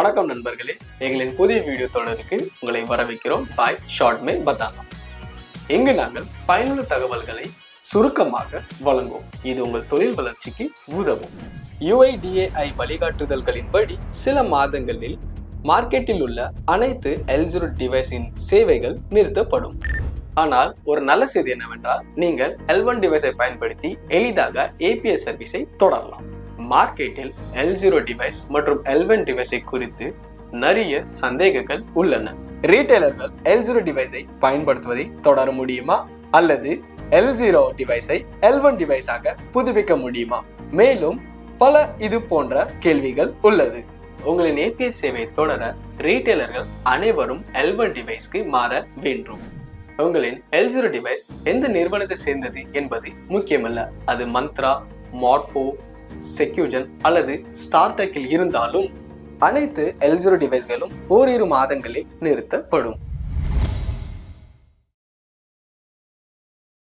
வணக்கம் நண்பர்களே. எங்களின் புதிய வீடியோ தொடருக்கு உங்களை வரவேற்கிறோம் பாய் ஷார்ட் மே பத்தானா இங்கு நாங்கள் பயனுள்ள தகவல்களை சுருக்கமாக வழங்குவோம். இது உங்கள் தொழில் வளர்ச்சிக்கு உதவும். யுஐடிஏஐ வழிகாட்டுதல்களின்படி சில மாதங்களில் மார்க்கெட்டில் உள்ள அனைத்து எல்ஜிரோ டிவைஸின் சேவைகள் நிறுத்தப்படும். ஆனால் ஒரு நல்ல செய்தி என்னவென்றால் நீங்கள் எல் டிவைஸை பயன்படுத்தி எளிதாக ஏபிஎஸ் சர்வீஸை தொடரலாம். மார்க்கெட்டில் எல் ஜீரோ டிவைஸ் மற்றும் எல்வன் டிவைஸை குறித்து நிறைய சந்தேகங்கள் உள்ளன. ரீட்டைலர்கள் எல் ஜீரோ டிவைஸை பயன்படுத்துவதை தொடர முடியுமா? அல்லது எல் ஜீரோ டிவைஸை எல் ஒன் டிவைஸாக புதுப்பிக்க முடியுமா? மேலும் பல இது போன்ற கேள்விகள் உள்ளது. உங்களின் ஏபிஎஸ் சேவை தொடர ரீட்டைலர்கள் அனைவரும் எல்வன் டிவைஸ்க்கு மாற வேண்டும். உங்களின் எல் ஜீரோ டிவைஸ் எந்த நிறுவனத்தை சேர்ந்தது என்பது முக்கியமல்ல. அது மந்த்ரா மார்ஃபோ செக்யூஜன் அல்லது ஸ்டார்டெக்கில் இருந்தாலும் அனைத்து எல்ஜிரோ டிவைஸ்களும் ஓரிரு மாதங்களில் நிறுத்தப்படும்.